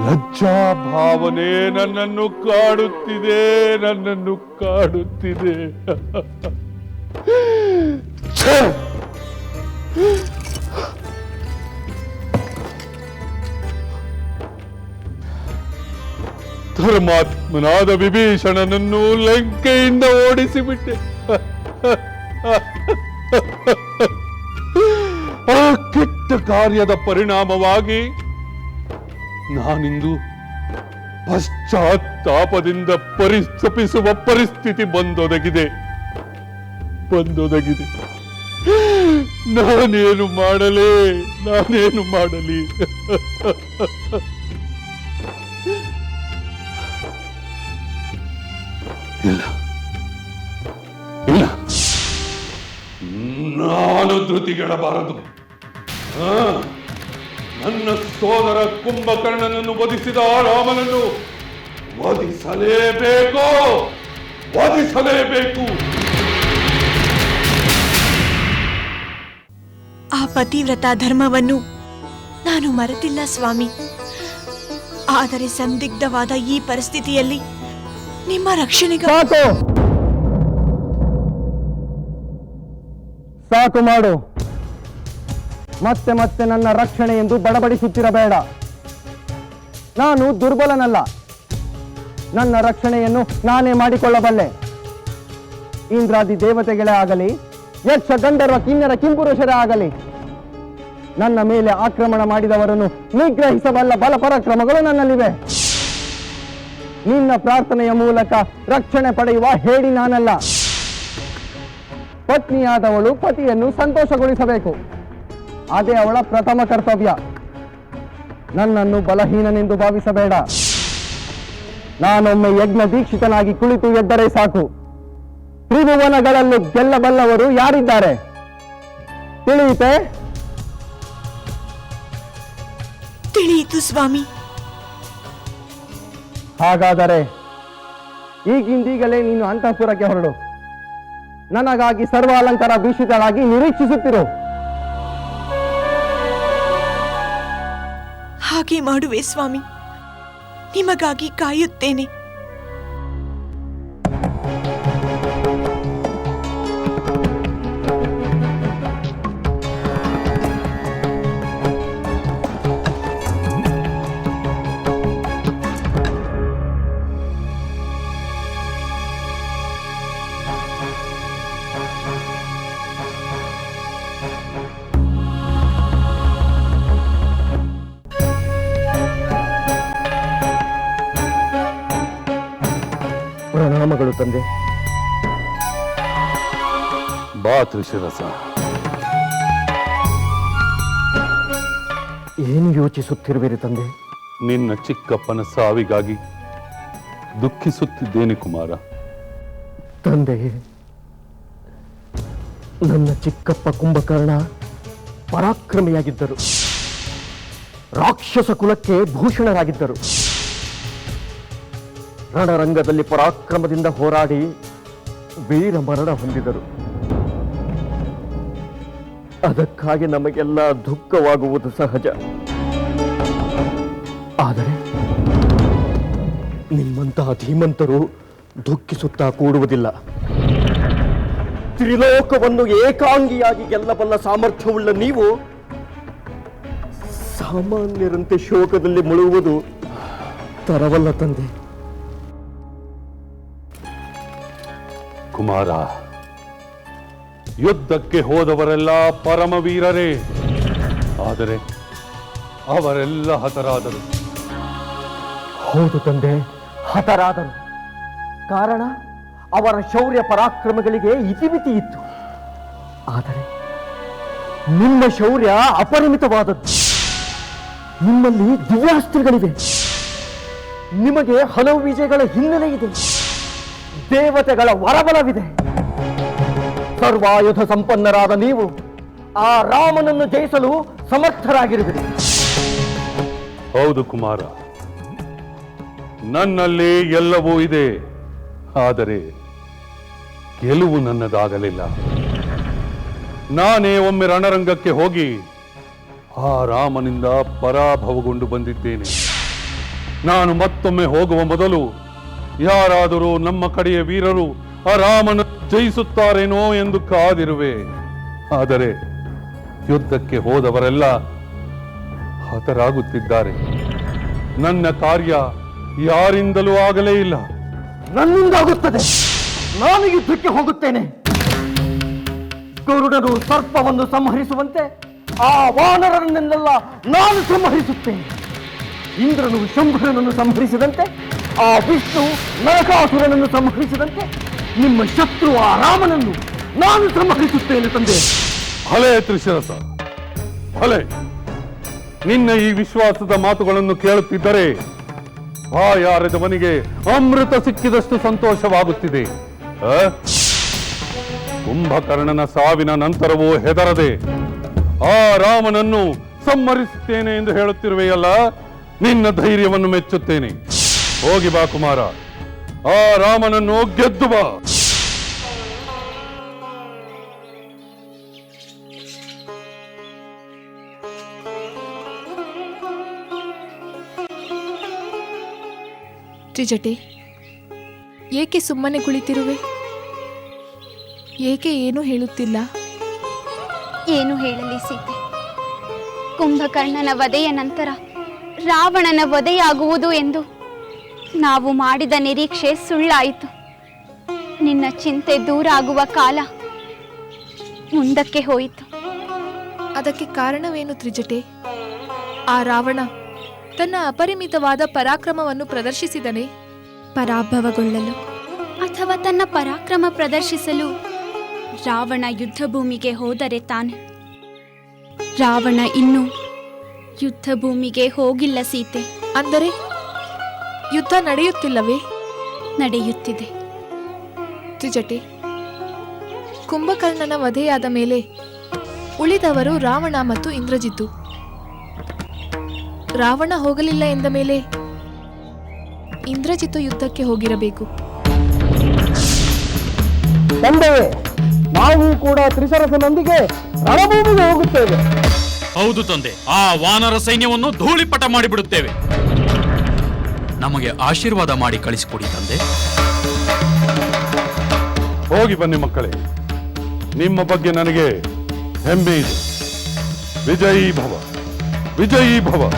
ಲಜ್ಜಾ ಭಾವನೆ ನನ್ನನ್ನು ಕಾಡುತ್ತಿದೆ ನನ್ನನ್ನು ಕಾಡುತ್ತಿದೆ! ಧರ್ಮಾತ್ಮನಾದ ವಿಭೀಷಣನನ್ನು ಲಂಕೆಯಿಂದ ಓಡಿಸಿಬಿಟ್ಟೆ ಆ ಕೆಟ್ಟ ಕಾರ್ಯದ ಪರಿಣಾಮವಾಗಿ ನಾನಿಂದು ಪಶ್ಚಾತ್ತಾಪದಿಂದ ಪರಿಸ್ತಪಿಸುವ ಪರಿಸ್ಥಿತಿ ಬಂದೊದಗಿದೆ. ಬಂದೊದಗಿದೆ. ನಾನೇನು ಮಾಡಲೇ? ನಾನೇನು ಮಾಡಲಿ? ಇಲ್ಲ. ಇಲ್ಲ. ನಾನು ಧೃತಿಗೆಡಬಾರದು ನನ್ನ ಸೋದರ ಕುಂಭಕರ್ಣನನ್ನು ವಧಿಸಿದ ಆ ರಾಮನನ್ನು ವಧಿಸಲೇಬೇಕು. ವಧಿಸಲೇಬೇಕು. ಆ ಪತಿವ್ರತ ಧರ್ಮವನ್ನು ನಾನು ಮರೆತಿಲ್ಲ ಸ್ವಾಮಿ. ಆದರೆ ಸಂದಿಗ್ಧವಾದ ಈ ಪರಿಸ್ಥಿತಿಯಲ್ಲಿ ನಿಮ್ಮ ರಕ್ಷಣೆಗೆ ಸಾಕು. ಸಾಕು ಮಾಡು. ಮತ್ತೆ ಮತ್ತೆ ನನ್ನ ರಕ್ಷಣೆ ಎಂದು ಬಡಬಡಿಸುತ್ತಿರಬೇಡ. ನಾನು ದುರ್ಬಲನಲ್ಲ. ನನ್ನ ರಕ್ಷಣೆಯನ್ನು ನಾನೇ ಮಾಡಿಕೊಳ್ಳಬಲ್ಲೆ. ಇಂದ್ರಾದಿ ದೇವತೆಗಳೇ ಆಗಲಿ, ಯಕ್ಷ ಗಂಧರ್ವ ಕಿನ್ನರ ಕಿಂಪುರುಷರೇ ಆಗಲಿ, ನನ್ನ ಮೇಲೆ ಆಕ್ರಮಣ ಮಾಡಿದವರನ್ನು ನಿಗ್ರಹಿಸಬಲ್ಲ ಬಲ ಪರಾಕ್ರಮಗಳು ನನ್ನಲ್ಲಿವೆ. ನಿನ್ನ ಪ್ರಾರ್ಥನೆಯ ಮೂಲಕ ರಕ್ಷಣೆ ಪಡೆಯುವ ಹೇಳಿ ನಾನಲ್ಲ. ಪತ್ನಿಯಾದವಳು ಪತಿಯನ್ನು ಸಂತೋಷಗೊಳಿಸಬೇಕು. ಅದೇ ಅವಳ ಪ್ರಥಮ ಕರ್ತವ್ಯ. ನನ್ನನ್ನು ಬಲಹೀನನೆಂದು ಭಾವಿಸಬೇಡ. ನಾನೊಮ್ಮೆ ಯಜ್ಞ ದೀಕ್ಷಿತನಾಗಿ ಕುಳಿತು ಎದ್ದರೆ ಸಾಕು. ತ್ರಿಭುವನಗಳನ್ನು ಗೆಲ್ಲಬಲ್ಲವರು ಯಾರಿದ್ದಾರೆ? ತಿಳಿಯಿತೆ? ತಿಳಿಯಿತು ಸ್ವಾಮಿ. ಹಾಗಾದರೆ ಈಗಿಂದೀಗಲೇ ನೀನು ಅಂತಃಪುರಕ್ಕೆ ಹೊರಡು. ನನಗಾಗಿ ಸರ್ವಾಲಂಕಾರ ಭೀಷಿತಳಾಗಿ ನಿರೀಕ್ಷಿಸುತ್ತಿರು. ಹಾಗೆ ಮಾಡುವೆ ಸ್ವಾಮಿ. ನಿಮಗಾಗಿ ಕಾಯುತ್ತೇನೆ. ಪ್ರಣಾಮಗಳು ತಂದೆ. ಬಾ ತ್ರಿಶಿರಸ ಏನು ಯೋಚಿಸುತ್ತಿರುವಿರಿ ತಂದೆ? ನಿನ್ನ ಚಿಕ್ಕಪ್ಪನ ಸಾವಿಗಾಗಿ ದುಃಖಿಸುತ್ತಿದ್ದೇನೆ ಕುಮಾರ. ತಂದೆ ನನ್ನ ಚಿಕ್ಕಪ್ಪ ಕುಂಭಕರ್ಣ ಪರಾಕ್ರಮಿಯಾಗಿದ್ದರು. ರಾಕ್ಷಸ ಕುಲಕ್ಕೆ ಭೂಷಣರಾಗಿದ್ದರು. ರಣರಂಗದಲ್ಲಿ ಪರಾಕ್ರಮದಿಂದ ಹೋರಾಡಿ ವೀರ ಮರಣ ಹೊಂದಿದರು. ಅದಕ್ಕಾಗಿ ನಮಗೆಲ್ಲ ದುಃಖವಾಗುವುದು ಸಹಜ. ಆದರೆ ನಿಮ್ಮಂತಹ ಧೀಮಂತರು ದುಃಖಿಸುತ್ತಾ ಕೂಡುವುದಿಲ್ಲ. ತ್ರಿಲೋಕವನ್ನು ಏಕಾಂಗಿಯಾಗಿ ಗೆಲ್ಲಬಲ್ಲ ಸಾಮರ್ಥ್ಯವುಳ್ಳ ನೀವು ಸಾಮಾನ್ಯರಂತೆ ಶೋಕದಲ್ಲಿ ಮುಳುಗುವುದು ತರವಲ್ಲ ತಂದೆ. ಕುಮಾರ, ಯುದ್ಧಕ್ಕೆ ಹೋದವರೆಲ್ಲ ಪರಮವೀರರೇ. ಆದರೆ ಅವರೆಲ್ಲ ಹತರಾದರು. ಹೌದು ತಂದೆ, ಹತರಾದರು. ಕಾರಣ, ಅವರ ಶೌರ್ಯ ಪರಾಕ್ರಮಗಳಿಗೆ ಇತಿಮಿತಿ ಇತ್ತು. ಆದರೆ ನಿಮ್ಮ ಶೌರ್ಯ ಅಪರಿಮಿತವಾದದ್ದು. ನಿಮ್ಮಲ್ಲಿ ದಿವ್ಯಾಸ್ತ್ರಗಳಿವೆ. ನಿಮಗೆ ಹಲವು ವಿಜಯಗಳ ಹಿನ್ನೆಲೆ ಇದೆ. ದೇವತೆಗಳ ವರಬಲವಿದೆ. ಸರ್ವಾಯುಧ ಸಂಪನ್ನರಾದ ನೀವು ಆ ರಾಮನನ್ನು ಜಯಿಸಲು ಸಮರ್ಥರಾಗಿರುವಿರಿ. ಹೌದು ಕುಮಾರ. ನನ್ನಲ್ಲಿ ಎಲ್ಲವೂ ಇದೆ. ಆದರೆ ಗೆಲುವು ನನ್ನದಾಗಲಿಲ್ಲ. ನಾನೇ ಒಮ್ಮೆ ರಣರಂಗಕ್ಕೆ ಹೋಗಿ ಆ ರಾಮನಿಂದ ಪರಾಭವಗೊಂಡು ಬಂದಿದ್ದೇನೆ. ನಾನು ಮತ್ತೊಮ್ಮೆ ಹೋಗುವ ಮೊದಲು ಯಾರಾದರೂ ನಮ್ಮ ಕಡೆಯ ವೀರರು ಆ ರಾಮನ ಜಯಿಸುತ್ತಾರೇನೋ ಎಂದು ಕಾದಿರುವೆ. ಆದರೆ ಯುದ್ಧಕ್ಕೆ ಹೋದವರೆಲ್ಲ ಹತರಾಗುತ್ತಿದ್ದಾರೆ. ನನ್ನ ಕಾರ್ಯ ಯಾರಿಂದಲೂ ಆಗಲೇ ಇಲ್ಲ. ನನ್ನಿಂದಾಗುತ್ತದೆ. ನಾನು ಯುದ್ಧಕ್ಕೆ ಹೋಗುತ್ತೇನೆ. ಗರುಡನು ಸರ್ಪವನ್ನು ಸಂಹರಿಸುವಂತೆ ಆ ವಾನರನ್ನೆಲ್ಲ ನಾನು ಸಂಹರಿಸುತ್ತೇನೆ. ಇಂದ್ರನು ಶಂಭುರನನ್ನು ಸಂಹರಿಸಿದಂತೆ ಆ ವಿಷ್ಣು ನರಕಾಸುರನನ್ನು ಸಂಹರಿಸಿದಂತೆ ನಿಮ್ಮ ಶತ್ರು ಆ ರಾಮನನ್ನು ನಾನು ಸಂಹರಿಸುತ್ತೇನೆ ತಂದೆ. ಭಲೆ ತ್ರಿಶರಸ. ಭಲೆ ನಿನ್ನ ಈ ವಿಶ್ವಾಸದ ಮಾತುಗಳನ್ನು ಕೇಳುತ್ತಿದ್ದರೆ ಬಾಯಾರದವನಿಗೆ ಅಮೃತ ಸಿಕ್ಕಿದಷ್ಟು ಸಂತೋಷವಾಗುತ್ತಿದೆ? ಕುಂಭಕರ್ಣನ ಸಾವಿನ ನಂತರವೂ ಹೆದರದೆ ಆ ರಾಮನನ್ನು ಸಂಹರಿಸುತ್ತೇನೆ ಎಂದು ಹೇಳುತ್ತಿರುವೆಯಲ್ಲ, ನಿನ್ನ ಧೈರ್ಯವನ್ನು ಮೆಚ್ಚುತ್ತೇನೆ. ಹೋಗಿ ಬಾ ಕುಮಾರ. ಆ ರಾಮನನ್ನು ಗೆದ್ದು ಬಾ. ತ್ರಿಜಟಿ ಏಕೆ ಸುಮ್ಮನೆ ಕುಳಿತಿರುವೆ? ಏಕೆ ಏನೂ ಹೇಳುತ್ತಿಲ್ಲ? ಏನು ಹೇಳಲಿ ಸೀತೆ. ಕುಂಭಕರ್ಣನ ವಧೆಯ ನಂತರ ರಾವಣನ ವಧೆಯಾಗುವುದು ಎಂದು ನಾವು ಮಾಡಿದ ನಿರೀಕ್ಷೆ ಸುಳ್ಳಾಯಿತು. ನಿನ್ನ ಚಿಂತೆ ದೂರ ಆಗುವ ಕಾಲ ಮುಂದಕ್ಕೆ ಹೋಯಿತು. ಅದಕ್ಕೆ ಕಾರಣವೇನು ತ್ರಿಜಟೆ? ಆ ರಾವಣ ತನ್ನ ಅಪರಿಮಿತವಾದ ಪರಾಕ್ರಮವನ್ನು ಪ್ರದರ್ಶಿಸಿದನೆ? ಪರಾಭವಗೊಳ್ಳಲು. ಅಥವಾ ತನ್ನ ಪರಾಕ್ರಮ ಪ್ರದರ್ಶಿಸಲು ರಾವಣ ಯುದ್ಧ ಭೂಮಿಗೆ ಹೋದರೆ ತಾನೆ? ರಾವಣ ಇನ್ನೂ ಯುದ್ಧ ಭೂಮಿಗೆ ಹೋಗಿಲ್ಲ ಸೀತೆ. ಅಂದರೆ? ಯುದ್ಧ ನಡೆಯುತ್ತಿಲ್ಲವೇ? ನಡೆಯುತ್ತಿದೆ. ತ್ರಿಜಟಿ ಕುಂಭಕರ್ಣನ ವಧೆಯಾದ ಮೇಲೆ ಉಳಿದವರು ರಾವಣ ಮತ್ತು ಇಂದ್ರಜಿತ್ತು. ರಾವಣ ಹೋಗಲಿಲ್ಲ ಎಂದ ಮೇಲೆ ಇಂದ್ರಜಿತ್ತು ಯುದ್ಧಕ್ಕೆ ಹೋಗಿರಬೇಕು. ತಂದೆಯೇ ನಾವು ಕೂಡ ತ್ರಿಸರಸನೊಂದಿಗೆ ರಣಭೂಮಿಗೆ ಹೋಗುತ್ತೇವೆ. ಹೌದು ತಂದೆ ಆ ವಾನರ ಸೈನ್ಯವನ್ನು ಧೂಳಿಪಟ ಮಾಡಿಬಿಡುತ್ತೇವೆ. ನಮಗೆ ಆಶೀರ್ವಾದ ಮಾಡಿ ಕಳಿಸಿಕೊಡಿ ತಂದೆ. ಹೋಗಿ ಬನ್ನಿ ಮಕ್ಕಳೇ. ನಿಮ್ಮ ಬಗ್ಗೆ ನನಗೆ ಹೆಮ್ಮೆ ಇದೆ. ವಿಜಯೀ ಭವ ವಿಜಯೀ ಭವ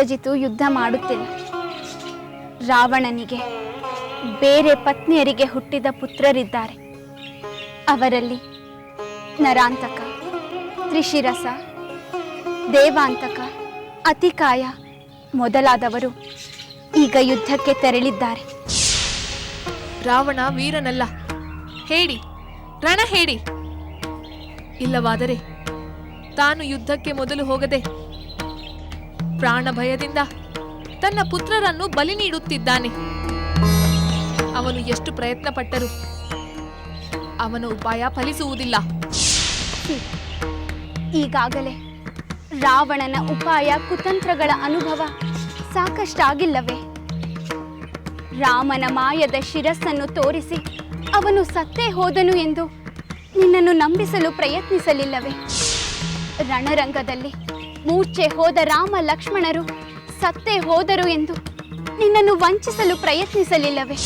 ಇಂದ್ರಜಿತು ಯುದ್ಧ ಮಾಡುತ್ತಿಲ್ಲ. ರಾವಣನಿಗೆ, ಬೇರೆ ಪತ್ನಿಯರಿಗೆ ಹುಟ್ಟಿದ ಪುತ್ರರಿದ್ದಾರೆ. ಅವರಲ್ಲಿ ನರಾಂತಕ, ತ್ರಿಶಿರಸ, ದೇವಾಂತಕ, ಅತಿಕಾಯ ಮೊದಲಾದವರು ಈಗ ಯುದ್ಧಕ್ಕೆ ತೆರಳಿದ್ದಾರೆ. ರಾವಣ ವೀರನಲ್ಲ. ಹೇಳಿ ರಣ ಹೇಳಿ ಇಲ್ಲವಾದರೆ ತಾನು ಯುದ್ಧಕ್ಕೆ ಮೊದಲು ಹೋಗದೆ ಪ್ರಾಣ ಭಯದಿಂದ ತನ್ನ ಪುತ್ರರನ್ನು ಬಲಿ ನೀಡುತ್ತಿದ್ದಾನೆ. ಅವನು ಎಷ್ಟು ಪ್ರಯತ್ನ ಪಟ್ಟರು ಅವನ ಉಪಾಯ ಫಲಿಸುವುದಿಲ್ಲ. ಈಗಾಗಲೇ ರಾವಣನ ಉಪಾಯ ಕುತಂತ್ರಗಳ ಅನುಭವ ಸಾಕಷ್ಟಾಗಿಲ್ಲವೇ. ರಾಮನ ಮಾಯದ ಶಿರಸ್ಸನ್ನು ತೋರಿಸಿ ಅವನು ಸತ್ತೇ ಹೋದನು ಎಂದು ನಿನ್ನನ್ನು ನಂಬಿಸಲು ಪ್ರಯತ್ನಿಸಲಿಲ್ಲವೆ. ರಣರಂಗದಲ್ಲಿ ಮೂರ್ಛೆ ಹೋದ ರಾಮ ಲಕ್ಷ್ಮಣರು ಸತ್ತೇ ಹೋದರು ಎಂದು ನಿನ್ನನ್ನು ವಂಚಿಸಲು ಪ್ರಯತ್ನಿಸಲಿಲ್ಲವೇ?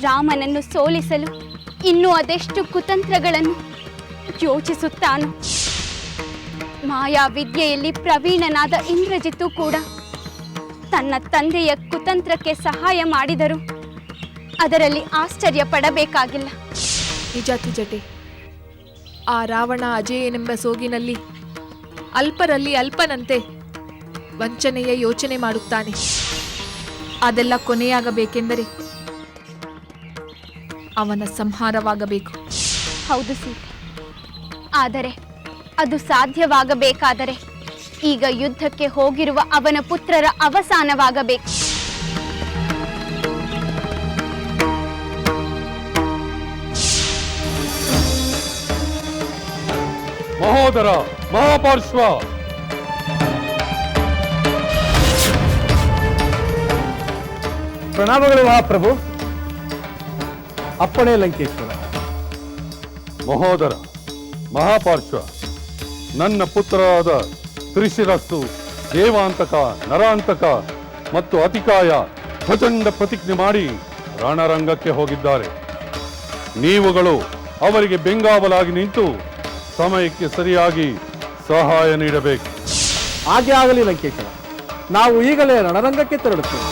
ರಾಮನನ್ನು ಸೋಲಿಸಲು ಇನ್ನೂ ಅದೆಷ್ಟು ಕುತಂತ್ರಗಳನ್ನು ಯೋಚಿಸುತ್ತಾನು? ಮಾಯಾ ವಿದ್ಯೆಯಲ್ಲಿ ಪ್ರವೀಣನಾದ ಇಂದ್ರಜಿತ್ತು ಕೂಡ ತನ್ನ ತಂದೆಯ ಕುತಂತ್ರಕ್ಕೆ ಸಹಾಯ ಮಾಡಿದರು ಅದರಲ್ಲಿ ಆಶ್ಚರ್ಯ ಪಡಬೇಕಾಗಿಲ್ಲ. ನಿಜ ಆ ರಾವಣ ಅಜೇಯನೆಂಬ ಸೋಗಿನಲ್ಲಿ ಅಲ್ಪರಲ್ಲಿ ಅಲ್ಪನಂತೆ ವಂಚನೆಯ ಯೋಚನೆ ಮಾಡುತ್ತಾನೆ. ಅದೆಲ್ಲ ಕೊನೆಯಾಗಬೇಕೆಂದರೆ ಅವನ ಸಂಹಾರವಾಗಬೇಕು. ಹೌದು ಸೀತೆ. ಆದರೆ ಅದು ಸಾಧ್ಯವಾಗಬೇಕಾದರೆ ಈಗ ಯುದ್ಧಕ್ಕೆ ಹೋಗಿರುವ ಅವನ ಪುತ್ರರ ಅವಸಾನವಾಗಬೇಕು. ಮಹೋದರ ಮಹಾಪಾರ್ಶ್ವ. ಪ್ರಣಾಮಗಳು ಮಹಾಪ್ರಭು. ಅಪ್ಪಣೆ ಲಂಕೇಶ್ವರ. ಮಹೋದರ ಮಹಾಪಾರ್ಶ್ವ. ನನ್ನ ಪುತ್ರರಾದ ತ್ರಿಶಿರಸ್ಸು ದೇವಾಂತಕ ನರಾಂತಕ ಮತ್ತು ಅತಿಕಾಯ ಪ್ರಚಂಡ ಪ್ರತಿಜ್ಞೆ ಮಾಡಿ ರಣರಂಗಕ್ಕೆ ಹೋಗಿದ್ದಾರೆ. ನೀವುಗಳು ಅವರಿಗೆ ಬೆಂಗಾವಲಾಗಿ ನಿಂತು ಸಮಯಕ್ಕೆ ಸರಿಯಾಗಿ ಸಹಾಯ ನೀಡಬೇಕು. ಹಾಗೆ ಆಗಲಿ ಲಂಕೇಶ್ವರ ನಾವು ಈಗಲೇ ರಣರಂಗಕ್ಕೆ ತೆರಳುತ್ತೇವೆ.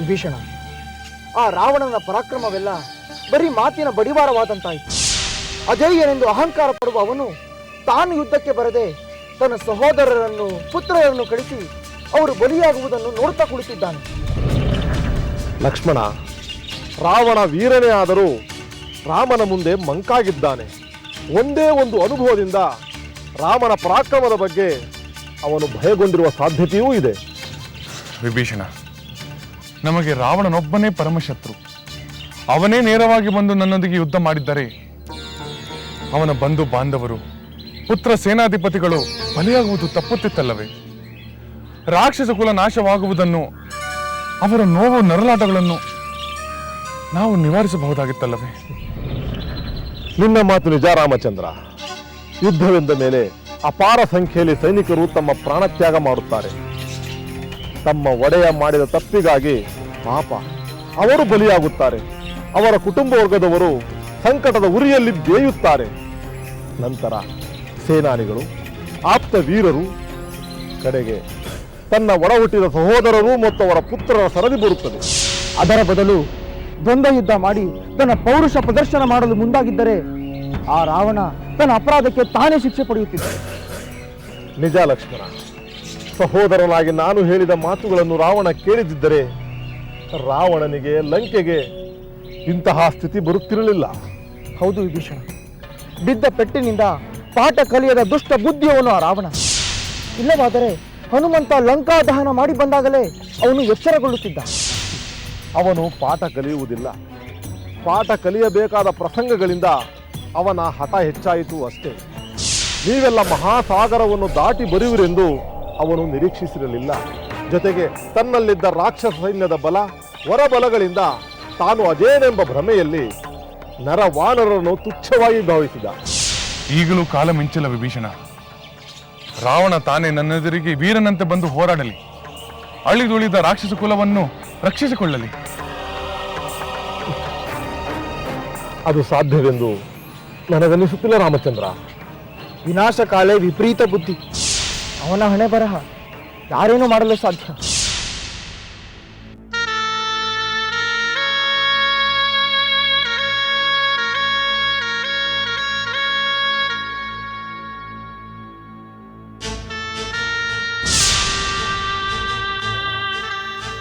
ವಿಭೀಷಣ ಆ ರಾವಣನ ಪರಾಕ್ರಮವೆಲ್ಲ ಬರೀ ಮಾತಿನ ಬಡಿವಾರವಾದಂತಾಯಿತು. ಅಜಯ್ಯನೆಂದು ಅಹಂಕಾರ ಪಡುವ ಅವನು ತಾನು ಯುದ್ಧಕ್ಕೆ ಬರದೆ ತನ್ನ ಸಹೋದರರನ್ನು ಪುತ್ರರನ್ನು ಕಳಿಸಿ ಅವರು ಬಲಿಯಾಗುವುದನ್ನು ನೋಡ್ತಾ ಕುಳಿತಿದ್ದಾನೆ. ಲಕ್ಷ್ಮಣ ರಾವಣ ವೀರನೇ ಆದರೂ ರಾಮನ ಮುಂದೆ ಮಂಕಾಗಿದ್ದಾನೆ. ಒಂದೇ ಒಂದು ಅನುಭವದಿಂದ ರಾಮನ ಪರಾಕ್ರಮದ ಬಗ್ಗೆ ಅವನು ಭಯಗೊಂಡಿರುವ ಸಾಧ್ಯತೆಯೂ ಇದೆ. ವಿಭೀಷಣ ನಮಗೆ ರಾವಣನೊಬ್ಬನೇ ಪರಮಶತ್ರು. ಅವನೇ ನೇರವಾಗಿ ಬಂದು ನನ್ನೊಂದಿಗೆ ಯುದ್ಧ ಮಾಡಿದ್ದರೆ, ಅವನ ಬಂಧು ಬಾಂಧವರು, ಪುತ್ರ ಸೇನಾಧಿಪತಿಗಳು ಬಲಿಯಾಗುವುದು ತಪ್ಪುತ್ತಿತ್ತಲ್ಲವೇ? ರಾಕ್ಷಸ ಕುಲ ನಾಶವಾಗುವುದನ್ನು, ಅವರ ನೋವು ನರಲಾಟಗಳನ್ನು ನಾವು ನಿವಾರಿಸಬಹುದಾಗಿತ್ತಲ್ಲವೇ? ನಿನ್ನ ಮಾತು ನಿಜ, ರಾಮಚಂದ್ರ. ಯುದ್ಧವೆಂದ ಮೇಲೆ ಅಪಾರ ಸಂಖ್ಯೆಯಲ್ಲಿ ಸೈನಿಕರು ತಮ್ಮ ಪ್ರಾಣತ್ಯಾಗ ಮಾಡುತ್ತಾರೆ. ತಮ್ಮ ಒಡೆಯ ಮಾಡಿದ ತಪ್ಪಿಗಾಗಿ ಪಾಪ ಅವರು ಬಲಿಯಾಗುತ್ತಾರೆ. ಅವರ ಕುಟುಂಬ ವರ್ಗದವರು ಸಂಕಟದ ಉರಿಯಲ್ಲಿ ಬೇಯುತ್ತಾರೆ. ನಂತರ ಸೇನಾನಿಗಳು, ಆಪ್ತ ವೀರರು ಕಡೆಗೆ ತನ್ನ ಒಡ ಹುಟ್ಟಿದ ಸಹೋದರರು ಮತ್ತು ಅವರ ಪುತ್ರರ ಸರದಿ ಬರುತ್ತದೆ. ಅದರ ಬದಲು ದ್ವಂದ್ವ ಯುದ್ಧ ಮಾಡಿ ತನ್ನ ಪೌರುಷ ಪ್ರದರ್ಶನ ಮಾಡಲು ಮುಂದಾಗಿದ್ದರೆ ಆ ರಾವಣ ತನ್ನ ಅಪರಾಧಕ್ಕೆ ತಾನೇ ಶಿಕ್ಷೆ ಪಡೆಯುತ್ತಿದ್ದ. ನಿಜ ಲಕ್ಷ್ಮಣ ಸಹೋದರನಾಗಿ ನಾನು ಹೇಳಿದ ಮಾತುಗಳನ್ನು ರಾವಣ ಕೇಳಿದಿದ್ದರೆ ರಾವಣನಿಗೆ ಲಂಕೆಗೆ ಇಂತಹ ಸ್ಥಿತಿ ಬರುತ್ತಿರಲಿಲ್ಲ. ಹೌದು ವಿಭೀಷಣ. ಬಿದ್ದ ಪೆಟ್ಟಿನಿಂದ ಪಾಠ ಕಲಿಯದ ದುಷ್ಟ ಬುದ್ಧಿಯವನು ಆ ರಾವಣ. ಇಲ್ಲವಾದರೆ ಹನುಮಂತ ಲಂಕಾ ದಹನ ಮಾಡಿ ಬಂದಾಗಲೇ ಅವನು ಎಚ್ಚರಗೊಳ್ಳುತ್ತಿದ್ದ. ಅವನು ಪಾಠ ಕಲಿಯುವುದಿಲ್ಲ. ಪಾಠ ಕಲಿಯಬೇಕಾದ ಪ್ರಸಂಗಗಳಿಂದ ಅವನ ಹಠ ಹೆಚ್ಚಾಯಿತು ಅಷ್ಟೇ. ನೀವೆಲ್ಲ ಮಹಾಸಾಗರವನ್ನು ದಾಟಿ ಬರುವಿರೆಂದು ಅವನು ನಿರೀಕ್ಷಿಸಿರಲಿಲ್ಲ. ಜೊತೆಗೆ ತನ್ನಲ್ಲಿದ್ದ ರಾಕ್ಷಸ ಸೈನ್ಯದ ಬಲ ಹೊರಬಲಗಳಿಂದ ತಾನು ಅದೇನೆಂಬ ಭ್ರಮೆಯಲ್ಲಿ ನರವಾನರನ್ನು ತುಚ್ಛವಾಗಿ ಭಾವಿಸಿದ ಈಗಲೂ ಕಾಲ ಮಿಂಚಲ ವಿಭೀಷಣ. ರಾವಣ ತಾನೇ ನನ್ನೆದುರಿಗೆ ವೀರನಂತೆ ಬಂದು ಹೋರಾಡಲಿ. ಅಳಿದುಳಿದ ರಾಕ್ಷಸ ಕುಲವನ್ನು ರಕ್ಷಿಸಿಕೊಳ್ಳಲಿ. ಅದು ಸಾಧ್ಯವೆಂದು ನನಗನ್ನಿಸುತ್ತಿಲ್ಲ ರಾಮಚಂದ್ರ. ವಿನಾಶ ಕಾಲೇ ವಿಪರೀತ ಬುದ್ಧಿ. ಅವನ ಹಣೆ ಬರಹ. ಯಾರೇನು ಮಾಡಲು ಸಾಧ್ಯ.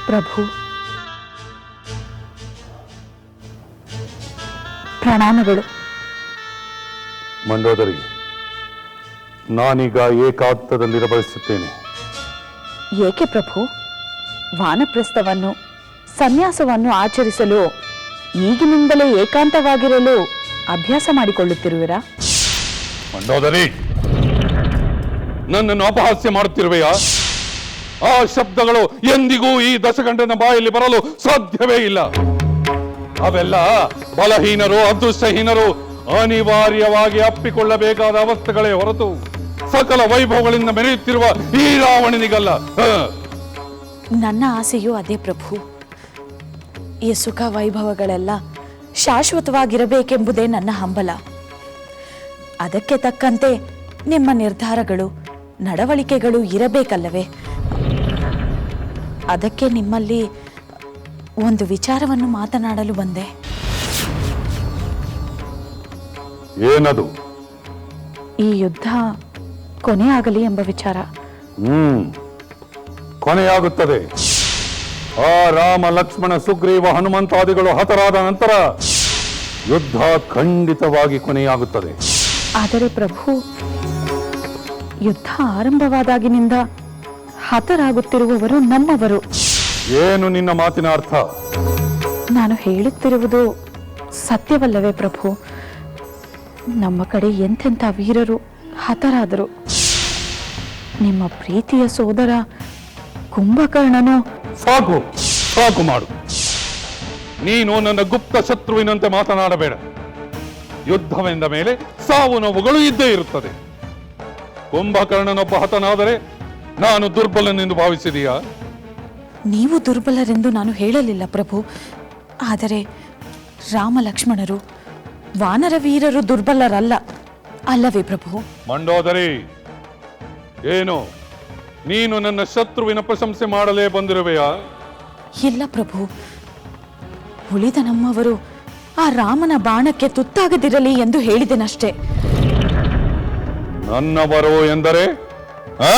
ಪ್ರಭು. ಪ್ರಣಾಮಗಳು. ಮಂಡೋದರಿ ನಾನೀಗ ಏಕಾಂತದಲ್ಲಿರಬಯಸುತ್ತೇನೆ ಏಕೆ ಪ್ರಭು? ವಾನಪ್ರಸ್ಥವನ್ನು ಸನ್ಯಾಸವನ್ನು ಆಚರಿಸಲು ಈಗಿನಿಂದಲೇ ಏಕಾಂತವಾಗಿರಲು ಅಭ್ಯಾಸ ಮಾಡಿಕೊಳ್ಳುತ್ತಿರುವಿರಾ? ಮಂಡೋದರಿ ನನ್ನನ್ನು ಅಪಹಾಸ್ಯ ಮಾಡುತ್ತಿರುವೆಯಾ? ಆ ಶಬ್ದಗಳು ಎಂದಿಗೂ ಈ ದಶಗಂಡನ ಬಾಯಲ್ಲಿ ಬರಲು ಸಾಧ್ಯವೇ ಇಲ್ಲ. ಅವೆಲ್ಲ ಬಲಹೀನರು ಅದೃಷ್ಟಹೀನರು ಅನಿವಾರ್ಯವಾಗಿ ಅಪ್ಪಿಕೊಳ್ಳಬೇಕಾದ ಅವಸ್ಥೆಗಳೇ ಹೊರತು ಸಕಲ ವೈಭವಗಳಿಂದ ಮೆರೆಯುತ್ತಿರುವ ಈ ರಾವಣನಿಗಲ್ಲ. ನನ್ನ ಆಸೆಯೂ ಅದೇ ಪ್ರಭು. ಈ ಸುಖ ವೈಭವಗಳೆಲ್ಲ ಶಾಶ್ವತವಾಗಿರಬೇಕೆಂಬುದೇ ನನ್ನ ಹಂಬಲ. ಅದಕ್ಕೆ ತಕ್ಕಂತೆ ನಿಮ್ಮ ನಿರ್ಧಾರಗಳು ನಡವಳಿಕೆಗಳು ಇರಬೇಕಲ್ಲವೇ? ಅದಕ್ಕೆ ನಿಮ್ಮಲ್ಲಿ ಒಂದು ವಿಚಾರವನ್ನು ಮಾತನಾಡಲು ಬಂದೆ. ಏನದು? ಈ ಯುದ್ಧ ಕೊನೆಯಾಗಲಿ ಎಂಬ ವಿಚಾರ. ಹ್ಮ್. ಕೊನೆಯಾಗುತ್ತದೆ. ಆ ರಾಮ ಲಕ್ಷ್ಮಣ ಸುಗ್ರೀವ ಹನುಮಂತಾದಿಗಳು ಹತರಾದ ನಂತರ ಯುದ್ಧ ಖಂಡಿತವಾಗಿ ಕೊನೆಯಾಗುತ್ತದೆ. ಆದರೆ ಪ್ರಭು ಯುದ್ಧ ಆರಂಭವಾದಾಗಿನಿಂದ ಹತರಾಗುತ್ತಿರುವವರು ನಮ್ಮವರು. ಏನು ನಿನ್ನ ಮಾತಿನ ಅರ್ಥ? ನಾನು ಹೇಳುತ್ತಿರುವುದು ಸತ್ಯವಲ್ಲವೇ ಪ್ರಭು. ನಮ್ಮ ಕಡೆ ಎಂತೆಂಥ ವೀರರು ಹತರಾದರು. ನಿಮ್ಮ ಪ್ರೀತಿಯ ಸೋದರ ಕುಂಭಕರ್ಣನು? ಸಾಕು ಸಾಕು ಮಾಡು. ನೀನು ನನ್ನ ಗುಪ್ತ ಶತ್ರುವಿನಂತೆ ಮಾತನಾಡಬೇಡ. ಯುದ್ಧವೆಂದ ಮೇಲೆ ಸಾವು ನೋವುಗಳು ಇದ್ದೇ ಇರುತ್ತದೆ. ಕುಂಭಕರ್ಣನೊಬ್ಬ ಹತನಾದರೆ ನಾನು ದುರ್ಬಲನೆಂದು ಭಾವಿಸಿದೀಯಾ? ನೀವು ದುರ್ಬಲರೆಂದು ನಾನು ಹೇಳಲಿಲ್ಲ ಪ್ರಭು. ಆದರೆ ರಾಮ ಲಕ್ಷ್ಮಣರು ವಾನರ ವೀರರು ದುರ್ಬಲರಲ್ಲ. ಅಲ್ಲವೇ ಪ್ರಭು? ಮಂಡೋದರಿ ಏನು ನೀನು ನನ್ನ ಶತ್ರುವಿನ ಪ್ರಶಂಸೆ ಮಾಡಲೇ ಬಂದಿರುವೆಯಾ? ಇಲ್ಲ ಪ್ರಭು. ಉಳಿದ ನಮ್ಮವರು ಆ ರಾಮನ ಬಾಣಕ್ಕೆ ತುತ್ತಾಗದಿರಲಿ ಎಂದು ಹೇಳಿದೆನಷ್ಟೇ. ನನ್ನವರು ಎಂದರೆ ಆ?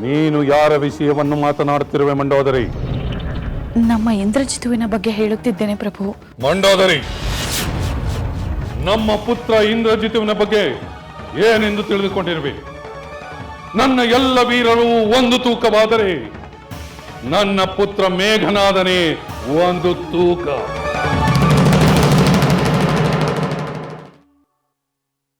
ನೀನು ಯಾರ ವಿಷಯವನ್ನು ಮಾತನಾಡುತ್ತಿರುವೆ ಮಂಡೋದರಿ? ನಮ್ಮ ಇಂದ್ರಜಿತುವಿನ ಬಗ್ಗೆ ಹೇಳುತ್ತಿದ್ದೇನೆ ಪ್ರಭು. ಮಂಡೋದರಿ ನಮ್ಮ ಪುತ್ರ ಇಂದ್ರಜಿತುವಿನ ಬಗ್ಗೆ ಏನೆಂದು ತಿಳಿದುಕೊಂಡಿರುವೆ? ನನ್ನ ಎಲ್ಲ ವೀರರು ಒಂದು ತೂಕವಾದರೆ ನನ್ನ ಪುತ್ರ ಮೇಘನಾದನೇ ಒಂದು ತೂಕ.